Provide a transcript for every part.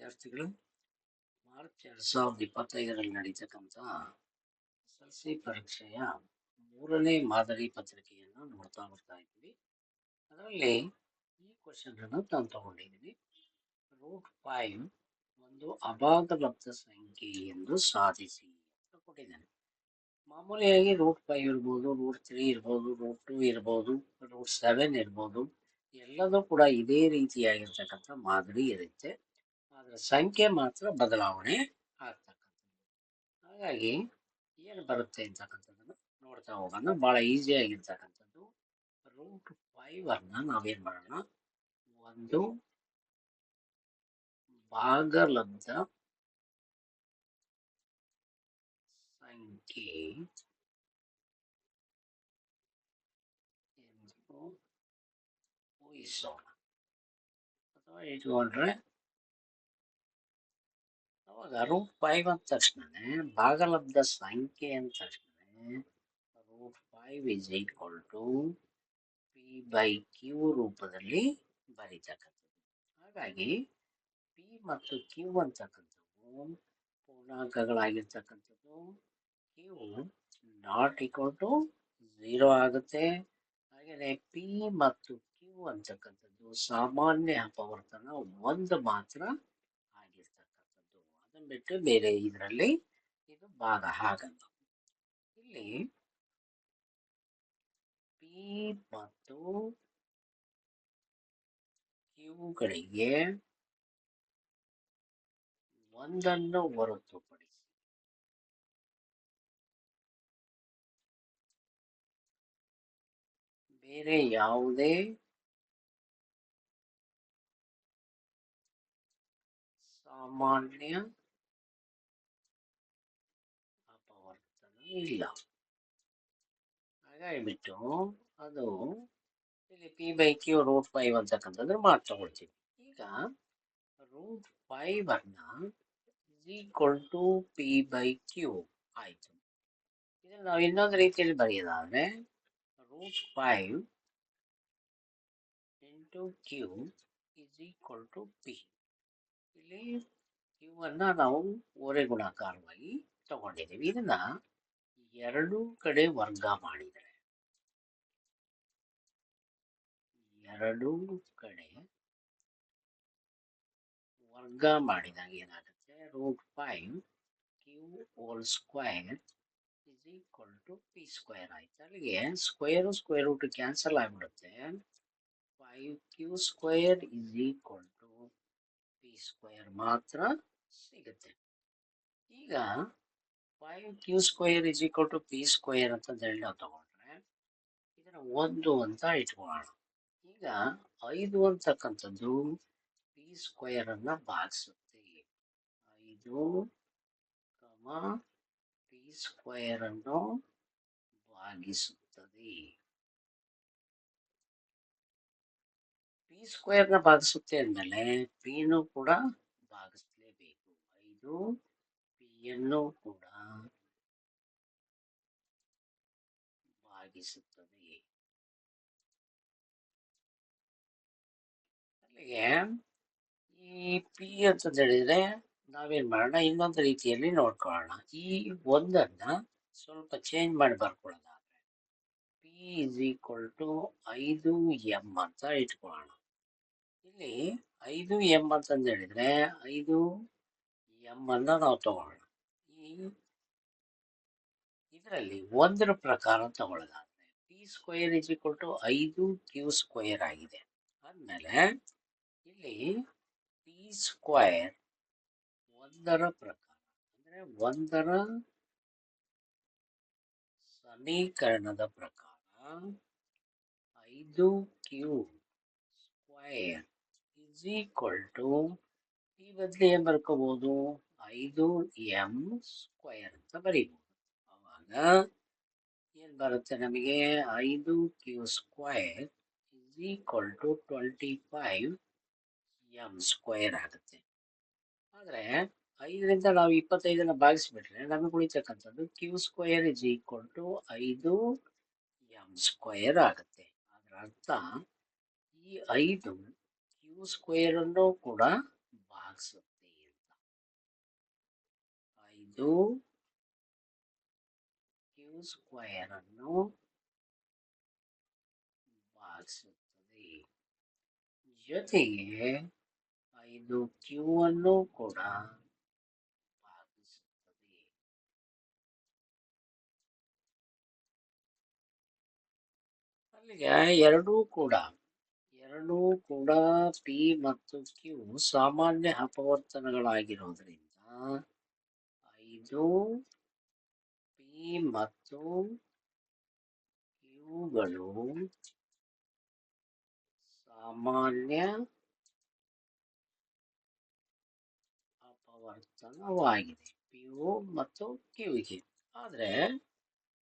ವಿದ್ಯಾರ್ಥಿಗಳು ಮಾರ್ಚ್ ಎರಡ್ ಸಾವಿರದ ಇಪ್ಪತ್ತೈದರಲ್ಲಿ ನಡೀತಕ್ಕಂಥ ಎಸ್ ಎಲ್ ಸಿ ಪರೀಕ್ಷೆಯ ಮೂರನೇ ಮಾದರಿ ಪತ್ರಿಕೆಯನ್ನು ನೋಡ್ತಾ ಬರ್ತಾ ಇದ್ವಿ ಅದರಲ್ಲಿ ಈ ಕ್ವಶನ್ ಅನ್ನು ನಾನು ತಗೊಂಡಿದ್ದೀನಿ. ರೂಟ್ ಫೈವ್ ಒಂದು ಅಭಾಗಲಬ್ಧ ಸಂಖ್ಯೆ ಎಂದು ಸಾಧಿಸಿ ಅಂತ ಕೊಟ್ಟಿದ್ದೇನೆ. ಮಾಮೂಲಿಯಾಗಿ ರೂಟ್ ಫೈವ್ ಇರ್ಬೋದು, ರೂಟ್ ತ್ರೀ ಇರ್ಬೋದು, ರೂಟ್ ಟೂ ಇರ್ಬೋದು, ರೂಟ್ ಸೆವೆನ್ ಇರ್ಬೋದು, ಎಲ್ಲದೂ ಕೂಡ ಇದೇ ರೀತಿಯಾಗಿರ್ತಕ್ಕಂಥ ಮಾದರಿ ಇರುತ್ತೆ. ಅದರ ಸಂಖ್ಯೆ ಮಾತ್ರ ಬದಲಾವಣೆ ಆಗ್ತಕ್ಕಂಥದ್ದು. ಹಾಗಾಗಿ ಏನು ಬರುತ್ತೆ ಅಂತಕ್ಕಂಥದ್ದನ್ನು ನೋಡ್ತಾ ಹೋಗೋಣ. ಭಾಳ ಈಸಿಯಾಗಿರ್ತಕ್ಕಂಥದ್ದು ರೂಟ್ ಫೈವನ್ನು ನಾವೇನು ಮಾಡೋಣ? ಒಂದು ಭಾಗಲಬ್ಧ ಸಂಖ್ಯೆ ಊಹಿಸೋಣ. ಅಥವಾ ಇಟ್ಕೊಂಡ್ರೆ ಫೈವ್ ಅಂದ ತಕ್ಷಣನೇ ಭಾಗಲಬ್ಧ ಸಂಖ್ಯೆ ಅಂದ ತಕ್ಷಣ root five is equal to P by Q ರೂಪದಲ್ಲಿ ಬರೀತಕ್ಕಂಥದ್ದು. ಹಾಗಾಗಿ ಪಿ ಮತ್ತು ಕ್ಯೂ ಅಂತಕ್ಕಂಥವು ಪೂರ್ಣಾಂಕಗಳಾಗಿರ್ತಕ್ಕಂಥದ್ದು. Q not equal to zero ಆಗುತ್ತೆ. ಹಾಗೆಯೇ ಪಿ ಮತ್ತು ಕ್ಯೂ ಅಂತಕ್ಕಂಥದ್ದು ಸಾಮಾನ್ಯ ಅಪವರ್ತನ ಒಂದು ಮಾತ್ರ ಅದನ್ನ ಬಿಟ್ಟು ಬೇರೆ ಇದರಲ್ಲಿ ಇದು ಭಾಗ ಹಾಗಂದು. ಇಲ್ಲಿ ಪಿ ಮತ್ತು ಕ್ಯೂಗಳಿಗೆ ಒಂದನ್ನು ಹೊರತುಪಡಿಸಿ. ಬೇರೆ ಯಾವುದೇ ಸಾಮಾನ್ಯ ಅಪವರ್ತನ ಇಲ್ಲ. ಹಾಗಾಗಿಬಿಟ್ಟು ಅದು ಇಲ್ಲಿ P by Q root five ಅಂತಕ್ಕಂಥದ್ದು ಮಾರ್ಕ್ ತಗೊಳ್ತೀವಿ ಈಗ ರೂಟ್ ಫೈವ್ ಅನ್ನ equal to P by Q ಆಯಿತು. ಇದನ್ನು ನಾವು ಇನ್ನೊಂದು ರೀತಿಯಲ್ಲಿ ಬರೆಯೋದಾದ್ರೆ root five into Q is equal to P ಇಲ್ಲಿ ಕ್ಯೂ ಅನ್ನು ನಾವು ಓರೆ ಗುಣಾಕಾರವಾಗಿ ತಗೊಂಡಿದ್ದೀವಿ. ಇದನ್ನ ಎರಡೂ ಕಡೆ ವರ್ಗ ಮಾಡಿದರೆ, ಎರಡೂ ಕಡೆ ವರ್ಗ ಮಾಡಿದಾಗ ಏನಾಗುತ್ತೆ? Root five Q whole square is equal to P square ಆಯ್ತು. ಅಲ್ಲಿಗೆ ಸ್ಕ್ವೇರ್ ಸ್ಕ್ವೇರ್ ರೂಟ್ ಕ್ಯಾನ್ಸಲ್ ಆಗಿಬಿಡುತ್ತೆ. Five Q square is equal to P square ಮಾತ್ರ ಸಿಗುತ್ತೆ. ಈಗ five Q square is equal to P square ಅಂತ ಹೇಳಿ ನಾವು ತಗೊಂಡ್ರೆ, ಇದನ್ನ ಒಂದು ಅಂತ ಇಟ್ಕೊಳ್ಳೋಣ. ಈಗ ಐದು ಅಂತಕ್ಕಂಥದ್ದು ಪಿ ಸ್ಕ್ವೇರ್ ಅನ್ನ ಭಾಗಿಸುತ್ತೆ. ಐದು ಕಮ ಪಿ ಸ್ಕ್ವೇರ್ ಅನ್ನು ಭಾಗಿಸುತ್ತದೆ. ಪಿ ಸ್ಕ್ವೇರ್ನ ಭಾಗಿಸುತ್ತೆ ಅಂದಮೇಲೆ ಪಿನೂ ಕೂಡ ಭಾಗಿಸ್ಲೇಬೇಕು. ಐದು ಪಿಯನ್ನು ಕೂಡ ಭಾಗಿಸುತ್ತದೆ ಅಲ್ಲಿಗೆ ಈ ಪಿ ಅಂತ ಹೇಳಿದ್ರೆ ನಾವೇನ್ ಮಾಡೋಣ ಇನ್ನೊಂದು ರೀತಿಯಲ್ಲಿ ನೋಡ್ಕೊಳ್ಳೋಣ ಈ ಒಂದನ್ನ ಸ್ವಲ್ಪ ಚೇಂಜ್ ಮಾಡಿ ಬರ್ಕೊಳ್ಳೋದಾದ್ರೆ ಪಿ ಇಸ್ ಈಕ್ವಲ್ ಟು ಐದು ಎಂ ಅಂತ ಇಟ್ಕೊಳ್ಳೋಣ ಇಲ್ಲಿ ಐದು ಎಂ ಅಂತಂದು ಹೇಳಿದ್ರೆ ಐದು ಎಂ ಅನ್ನ ನಾವು ತಗೊಳ್ಳೋಣ ಈ ಇದರಲ್ಲಿ ಒಂದರ ಪ್ರಕಾರ ತಗೊಳ್ಳೋದಾದ್ರೆ ಸ್ಕ್ವೇರ್ ಇಸ್ ಈಕ್ವಲ್ ಟು ಐದು ಕ್ಯೂ ಸ್ಕ್ವೇರ್ ಆಗಿದೆ. ಆದ್ಮೇಲೆ ಇಲ್ಲಿ ಪಿ ಸ್ಕ್ವೇರ್ ಒಂದರ ಪ್ರಕಾರ, ಅಂದರೆ ಒಂದರ ಸಮೀಕರಣದ ಪ್ರಕಾರ ಐದು Q square is equal to ಈ ಬದಲು ಏನು ಬರ್ಕೋಬೋದು? ಐದು ಎಂ ಸ್ಕ್ವೇರ್ ಅಂತ ಬರೀಬೋದು. ಏನ್ ಬರುತ್ತೆ. ನಮಗೆ ಐದು Q square is equal to twenty five M square ಆಗುತ್ತೆ. ಆದರೆ ಐದರಿಂದ ನಾವು ಇಪ್ಪತ್ತೈದನ್ನ ಭಾಗಿಸ್ಬಿಟ್ರೆ ನಮಗೆ ಉಳಿತಕ್ಕಂಥದ್ದು Q square is equal to ಐದು ಎಂ ಸ್ಕ್ವೇರ್ ಆಗುತ್ತೆ. ಅದರ ಅರ್ಥ ಈ ಐದು ಕ್ಯೂ ಸ್ಕ್ವೇರ್ ಅನ್ನು ಕೂಡ ಭಾಗಿಸುತ್ತೆ ಅಂತ. ಐದು ಅನ್ನು ಭಾಗಿಸುತ್ತದೆ ಜೊತೆಗೆ, ಐದು ಕ್ಯೂ ಅನ್ನು ಕೂಡ ಭಾಗಿಸುತ್ತದೆ ಅಲ್ಲಿಗೆ ಎರಡೂ ಕೂಡ ಎರಡೂ ಕೂಡ ಪಿ ಮತ್ತು ಕ್ಯೂ ಸಾಮಾನ್ಯ ಅಪವರ್ತನಗಳಾಗಿರೋದ್ರಿಂದ, ಐದು ಪಿ ಮತ್ತು ಕ್ಯೂಗಳು ಸಾಮಾನ್ಯ ಅಪವರ್ತನವಾಗಿದೆ. ಪಿ ಮತ್ತು ಕ್ಯೂಗೆ ಆದರೆ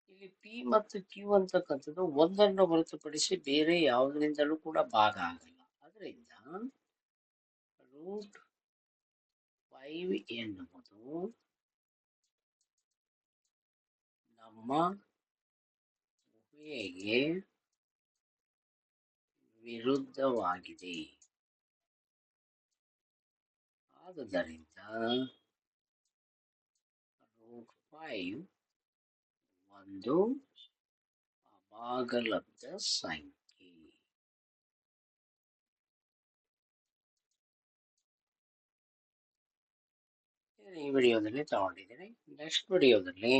ಇಲ್ಲಿ ಪಿ ಮತ್ತು ಕ್ಯೂ ಅಂತಕ್ಕಂಥದ್ದು ಒಂದನ್ನು ಹೊರತುಪಡಿಸಿ ಬೇರೆ ಯಾವುದರಿಂದಲೂ ಕೂಡ ಭಾಗ ಆಗಲ್ಲ. ಅದರಿಂದ ರೂಟ್ ಫೈವ್ ಎನ್ನುವುದು ನಮ್ಮ ಊಹೆಗೆ ವಿರುದ್ಧವಾಗಿದೆ. ಆದುದರಿಂದ ರೂಟ್ ಒಂದು ಅಭಾಗಲಬ್ಧ ಸಂಖ್ಯೆ. ಈ ವಿಡಿಯೋದಲ್ಲಿ ತಗೊಂಡಿದ್ದೀನಿ. ನೆಕ್ಸ್ಟ್ ವಿಡಿಯೋದಲ್ಲಿ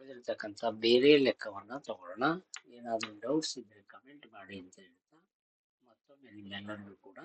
ಉಳಿದಿರ್ತಕ್ಕಂಥ ಬೇರೆ ಲೆಕ್ಕವನ್ನು ತಗೊಳ್ಳೋಣ. ಏನಾದರೂ ಡೌಟ್ಸ್ ಇದ್ದರೆ ಕಮೆಂಟ್ ಮಾಡಿ ಅಂತ ಹೇಳ್ತಾ ಮತ್ತೊಮ್ಮೆ ನಿಮ್ಮೆಲ್ಲರಿಗೂ ಕೂಡ